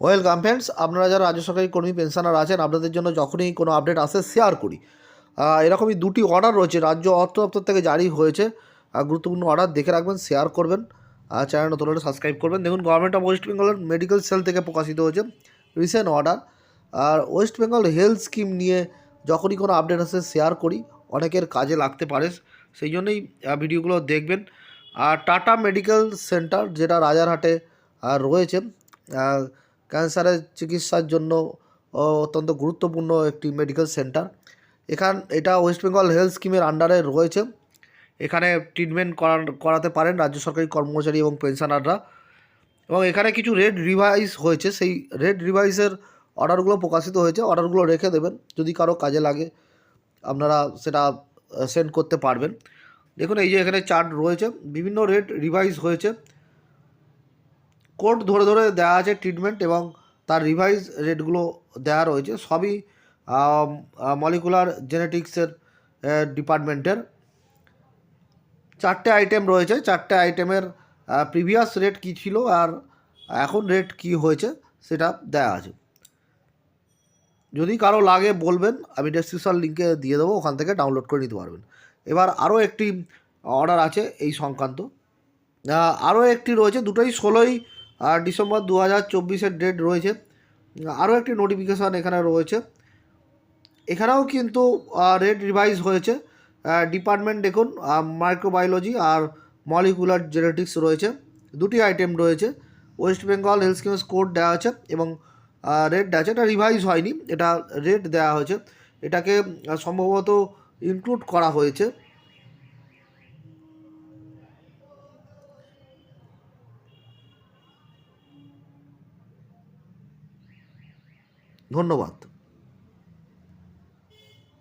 Welcome friends, আপনারা যারা রাজ্য সরকারি কর্মী, পেনশনার আছেন, আপনাদের জন্য যখনই কোনো আপডেট আসে শেয়ার করি। এরকমই দুটি অর্ডার রয়েছে, রাজ্য অর্থ দপ্তর থেকে জারি হয়েছে। গুরুত্বপূর্ণ অর্ডার দেখে রাখবেন শেয়ার করবেন। আর চ্যানেল নতুন হলে সাবস্ক্রাইব করবেন। দেখুন গভর্নমেন্ট অফ ওয়েস্ট বেঙ্গলের মেডিকেল সেল থেকে প্রকাশিত হয়েছে রিসেন্ট অর্ডার আর ওয়েস্ট বেঙ্গল হেলথ স্কিম নিয়ে যখনই কোনো আপডেট আসে শেয়ার করি। অনেকের কাজে লাগতে পারে, সেই জন্যই ভিডিওগুলো দেখবেন। আর টাটা মেডিকেল সেন্টার যেটা রাজারহাটে রয়েছে ক্যান্সারের চিকিৎসার জন্য অত্যন্ত গুরুত্বপূর্ণ একটি মেডিকেল সেন্টার এখান, এটা ওয়েস্ট বেঙ্গল হেলথ স্কিমের আন্ডারে রয়েছে। এখানে ট্রিটমেন্ট করাতে পারেন রাজ্য সরকারি কর্মচারী এবং পেনশনাররা এবং এখানে কিছু রেড রিভাইস হয়েছে। সেই রেড রিভাইসের অর্ডারগুলো প্রকাশিত হয়েছে। অর্ডারগুলো রেখে দেবেন। যদি কারও কাজে লাগে, আপনারা সেটা সেন্ড করতে পারবেন। দেখুন, এই যে এখানে চার্ট রয়েছে। বিভিন্ন রেট রিভাইজ হয়েছে। কোড ধরে ধরে দেওয়া আছে ট্রিটমেন্ট এবং তার রিভাইজ রেটগুলো দেওয়া রয়েছে। সবই মলিকুলার জেনেটিক্সের ডিপার্টমেন্টের চারটে আইটেম রয়েছে। চারটে আইটেমের প্রিভিয়াস রেট কী ছিল আর এখন রেট কি হয়েছে সেটা দেওয়া আছে। যদি কারও লাগে বলবেন, আমি ডেসক্রিপশন লিঙ্কে দিয়ে দেবো, ওখান থেকে ডাউনলোড করে নিতে পারবেন। এবার আরও একটি অর্ডার আছে এই সংক্রান্ত। আরও একটি রয়েছে, দুটোই ষোলোই ডিসেম্বর দু হাজার চব্বিশের ডেট রয়েছে। আরও একটি নোটিফিকেশান এখানে রয়েছে। এখানেও কিন্তু রেট রিভাইজ হয়েছে। ডিপার্টমেন্ট দেখুন মাইক্রোবায়োলজি আর মলিকুলার জেনেটিক্স রয়েছে। দুটি আইটেম রয়েছে। West Bengal health schemes code দেওয়া আছে এবং রেট দেওয়া আছে। এটা রিভাইজ হয়নি, এটা রেট দেওয়া হয়েছে। এটাকে সম্ভবত ইনক্লুড করা হয়েছে। ধন্যবাদ।